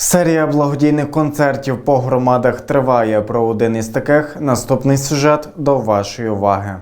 Серія благодійних концертів по громадах триває. Про один із таких наступний сюжет до вашої уваги.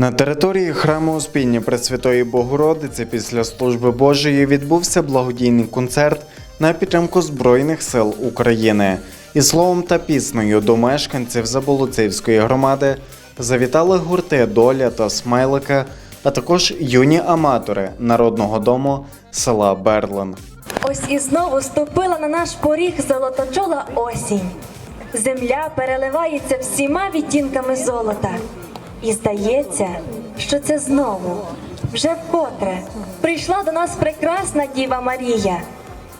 На території храму Успіння Пресвятої Богородиці після служби Божої відбувся благодійний концерт на підтримку Збройних сил України. І словом та піснею до мешканців Заболоцівської громади завітали гурти Доля та Смайлика, а також юні аматори народного дому села Берлин. Ось і знову ступила на наш поріг золоточола осінь. Земля переливається всіма відтінками золота. І здається, що це знову, вже вкотре, прийшла до нас прекрасна Діва Марія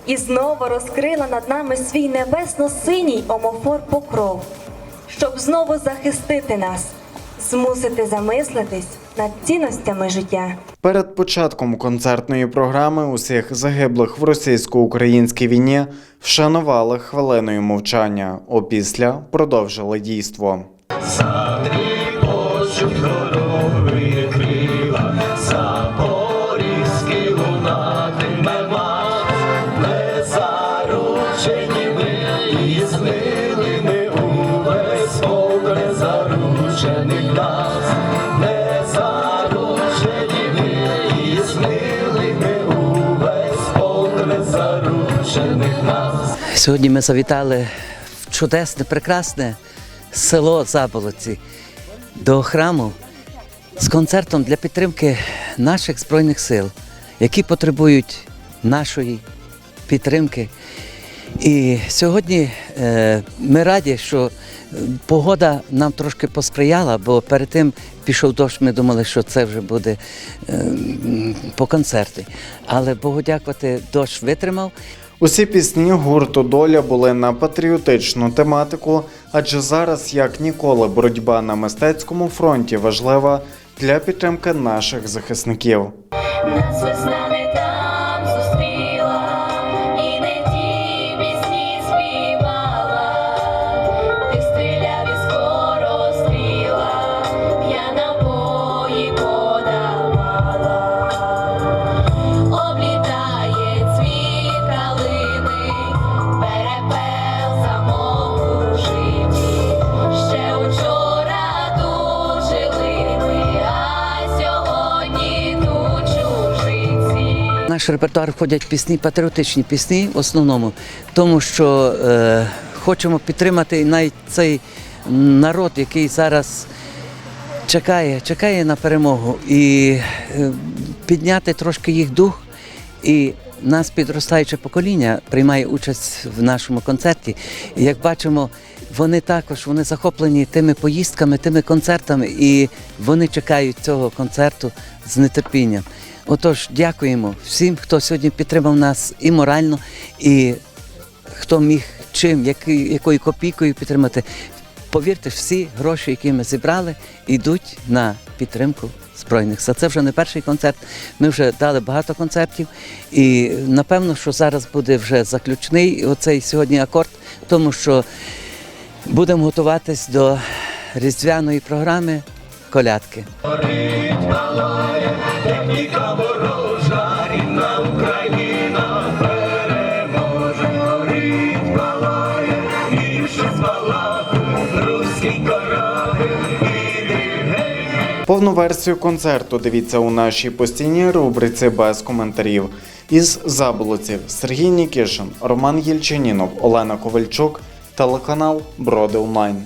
і знову розкрила над нами свій небесно-синій омофор покров, щоб знову захистити нас, змусити замислитись над цінностями життя. Перед початком концертної програми усіх загиблих в російсько-українській війні вшанували хвилиною мовчання. Опісля продовжили дійство. Очі здорові крила, Запорізький лунатиме не заручені ми і знили ми увесь незаручених нас, не заручені ми і знили ми увесь полк незаручених нас. Сьогодні ми завітали в чудесне, прекрасне село Заболоці до храму з концертом для підтримки наших Збройних сил, які потребують нашої підтримки. І сьогодні е, ми раді, що погода нам трошки посприяла, бо перед тим пішов дощ, ми думали, що це вже буде е, по концерті. Але Богу дякувати, дощ витримав. Усі пісні гурту Доля були на патріотичну тематику, адже зараз, як ніколи, боротьба на мистецькому фронті важлива для підтримки наших захисників. Наш репертуар входять пісні, патріотичні пісні в основному, тому що е, хочемо підтримати навіть цей народ, який зараз чекає, чекає на перемогу, і е, підняти трошки їх дух. І нас підростаюче покоління приймає участь в нашому концерті. І як бачимо, вони також вони захоплені тими поїздками, тими концертами, і вони чекають цього концерту з нетерпінням. Отож, дякуємо всім, хто сьогодні підтримав нас і морально, і хто міг чим, якою копійкою підтримати. Повірте, всі гроші, які ми зібрали, йдуть на підтримку Збройних сил. Це вже не перший концерт. Ми вже дали багато концертів, і напевно, що зараз буде вже заключний оцей сьогодні акорд, тому що будемо готуватись до різдвяної програми колядки. Техніка Україна переможе, горить і що звала руський геть. Повну версію концерту дивіться у нашій постійній рубриці без коментарів. Із Заболоців Сергій Нікішин, Роман Єльчинінов, Олена Ковальчук, телеканал Броди Онлайн.